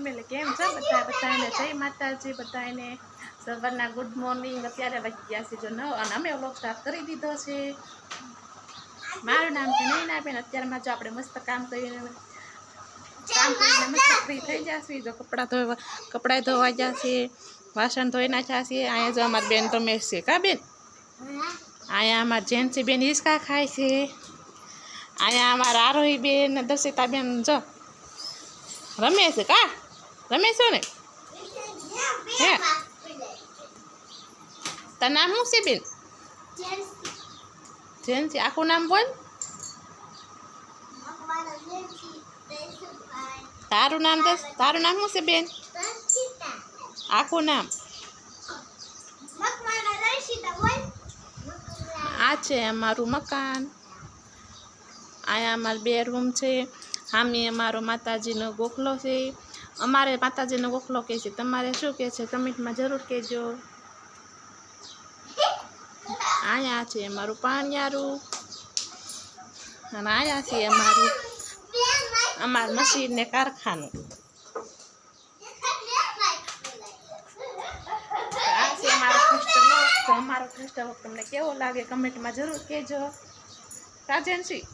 Family કેમ છો? બધા બધાને જય માતાજી, બધાને સવારના ગુડ મોર્નિંગ અત્યારે વાગી ગયા છે જો નવ અને અમે વ્લોગ સ્ટાર્ટ કરી દીધો છે. મારું નામ છે નૈનાબેન. અત્યારમાં જો આપણે મસ્ત કામ કરીને કામ કરીને મસ્ત ફ્રી થઈ જશે જો કપડાં ધોવા કપડાં ધોવા જશે વાસણ ધોઈ નાખ્યા છે. અહીંયા જો અમારી બેન છે. કા બેન? અહીંયા અમારા જેન્સી બેન હિસકા ખાય છે. અહીંયા અમારા આરોહી બેન ને દર્શિતા બેન જો રમે છે. કા? રમે છો ને? હે? તાર નામ શું છે, બેન? જેન્સી આખું નામ બોલ. તારું નામ દસ. તારું નામ શું છે, બેન? આખું નામ. આ છે અમારું મકાન. અહીંયા અમારું બે રૂમ છે. સામે અમારો માતાજીનો ગોખલો છે. અમારે માતાજીનો ગોખલો કહે છે. તમારે શું કહે છે? કમેન્ટમાં જરૂર કહેજો. અહીંયા છે અમારું પાણિયારું. અને અહીંયા છે અમારું અમારું મશીન ને કારખાનું. આ છે અમારો ક્રિસ્ટલ તો અમારો ક્રિસ્ટલ તમને કેવો લાગે કમેન્ટમાં જરૂર કહેજો. કાજનસી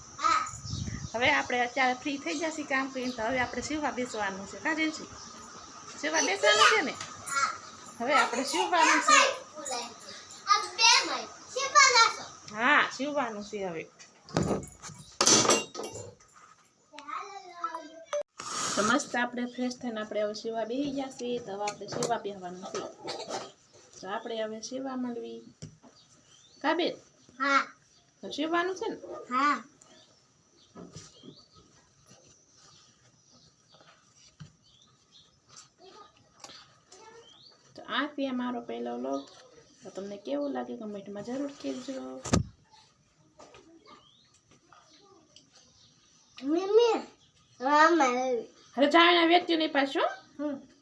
હવે આપણે અત્યારે ફ્રી થઈ જશે કામ કરીને તો હવે આપણે સીવવા બેસવાનું છે. કાજનસી સીવવા બેસવાનું છે ને? હવે આપણે સીવવાનું છે. હા સીવવાનું છે હવે. તો મસ્ત આપણે ફ્રેશ થઈને આપણે હવે સીવા બેસી જશે તો હવે આપણે શિવા બેસવાનું છે. તો આપણે હવે શિવા માંડવી. કાબેન તો સીવવાનું છે ને? તો આ છે અમારો પહેલો લોક તો તમને કેવું લાગે કમેન્ટમાં જરૂર કહેજો. હવે જાણીને વ્યક્તિઓની પાછું પાછું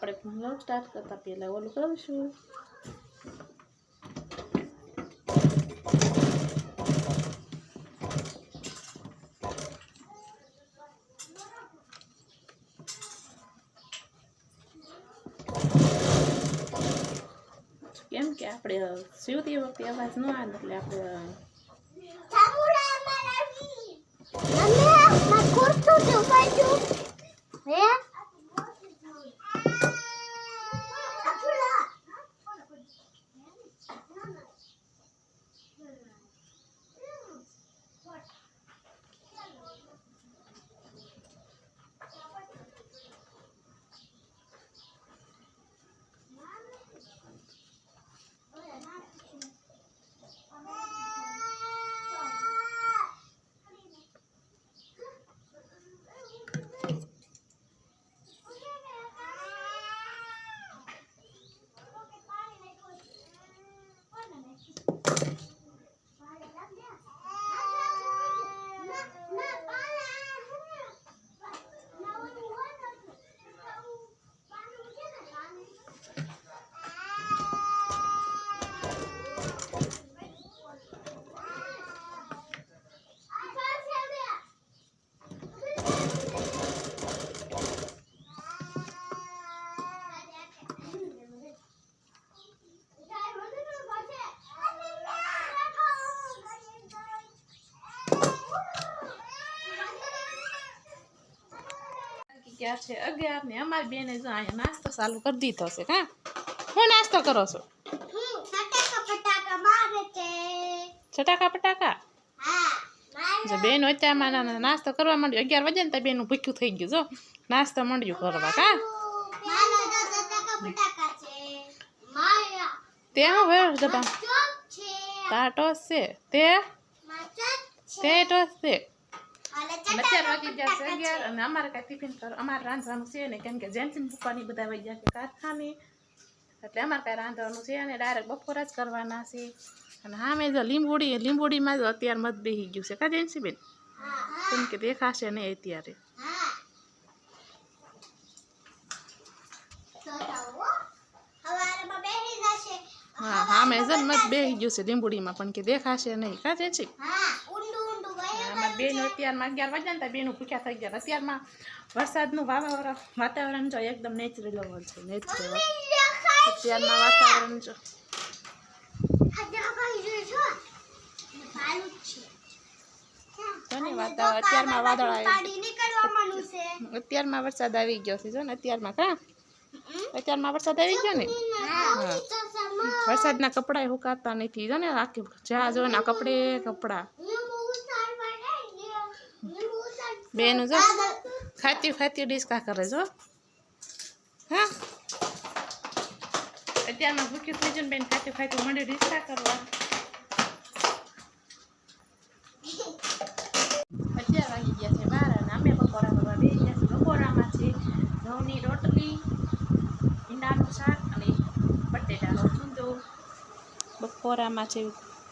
આપણે ભૂંગળો સ્ટાર્ટ કરતા પહેલાં ઓલું કરીશું કેમ કે આપણે સીવતી વખતે અવાજ ન આવે એટલે આપણે ક્યાં છે? અગિયાર ને અમારી બેને જો અહીંયા નાસ્તો ચાલુ કરી દીધો છે હા? હું નાસ્તો કરો છો? છટાકા પટાકા જો બેન અત્યારમાં ના- ના- નાસ્તો કરવા માંડ્યો. અગિયાર વાગે ને તો બેનું ભૂખ્યું થઈ ગયું જો. નાસ્તો માંડ્યું કરવા કા તે હું વયો ડબ્બા તાર ટોસ છે. તે? તે ટોસ છે. અત્યારે વાગી ગયા છે અગિયાર અને અમારે કાંઈ ટિફિન કર અમારે રાંધવાનું છે ને કેમ કે જેન્ટ્સ પપ્પાની બધા વહી ગયા છે કારખાને એટલે અમારે કાંઈ રાંધવાનું છે અને ડાયરેક્ટ બપોર જ કરવાના છે અને હા મેં જો લીંબુડી લીંબુડીમાં જ અત્યારે મત બેસી ગયું છે કા જેન્સી કેમ કે દેખાશે નહીં અત્યારે હા આમે જન મત બેહી ગયું છે લીંબુડીમાં પણ કે દેખાશે નહીં કાંચે છે બેનો અત્યારમાં અગિયાર વાગ્યા ને બેનું ભૂખ્યા થઈ ગયા. અત્યારમાં વરસાદનું વાતાવરણ વાતાવરણ જો એકદમ નેચરલ છે નેચરલ અત્યારમાં વાતાવરણ જો. અત્યારમાં વાદળ આવ્યું અત્યારમાં વરસાદ આવી ગયો છે અત્યારમાં કા? અત્યારમાં વરસાદ આવી ગયો ને? વરસાદના કપડાં હુકાતા નથી, જો ને આખી જ્યાં જો ને કપડે, કપડાં. બેનું જો. ખાતી ખાતી ડિસ્કા કરે જો. હા? અત્યારમાં ભૂખ્યું થઈ જાય બેન ખાતી ખાતી મંડી ડિસ્કા કરવા. અત્યાર વાગી ગયા છે બાર અને અમે બપોરા કરવા બે ગયા છે બપોરામાં છે ઘઉંની રોટલી ભીંડાનું શાક અને બટેટાનો ચૂંદો બપોરામાં છે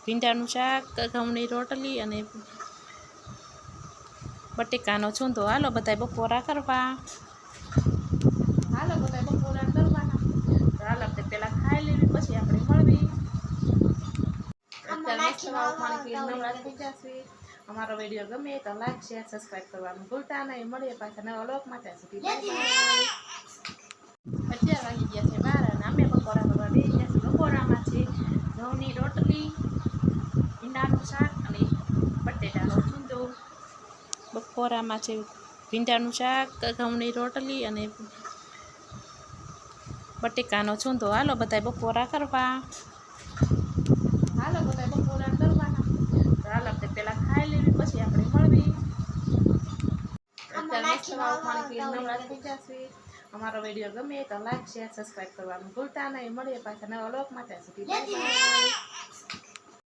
ભીંડાનું શાક ઘઉંની રોટલી અને બટેકાનો છૂંદો. હાલો બધાય બપોરા કરવા. હાલો બધાય બપોરા કરવાના. હાલ હાલો આપણે પહેલાં ખાઈ લેવી પછી આપણે મળવી અત્યારે અમારો વીડિયો ગમે તો લાઈક શેર સબસ્ક્રાઈબ કરવાનું ભૂલતા નહીં. મળીએ પાછા નવા લોક માટે સુધી bye. વાગી ગયા છે બાર અને અમે બપોરા કરવા બે ગયા છે બપોરામાં છે ઘઉંની રોટલી ભીંડાનું શાક અને બટેટાનો ચૂંદો બપોરામાં છે ભીંડાનું શાક ઘઉંની રોટલી અને બટેકાનો છૂંદો. હાલો બધા બપોરા કરવા. હાલો બધા બપોરા કરવાના. હાલ આપણે પહેલાં ખાઈ લેવી પછી આપણે મળવી. અમારો વીડિયો ગમે તો લાઈક શેર સબસ્ક્રાઈબ કરવાનું ભૂલતા નહીં. મળીએ પાછા નવા લોક માટે સુધી.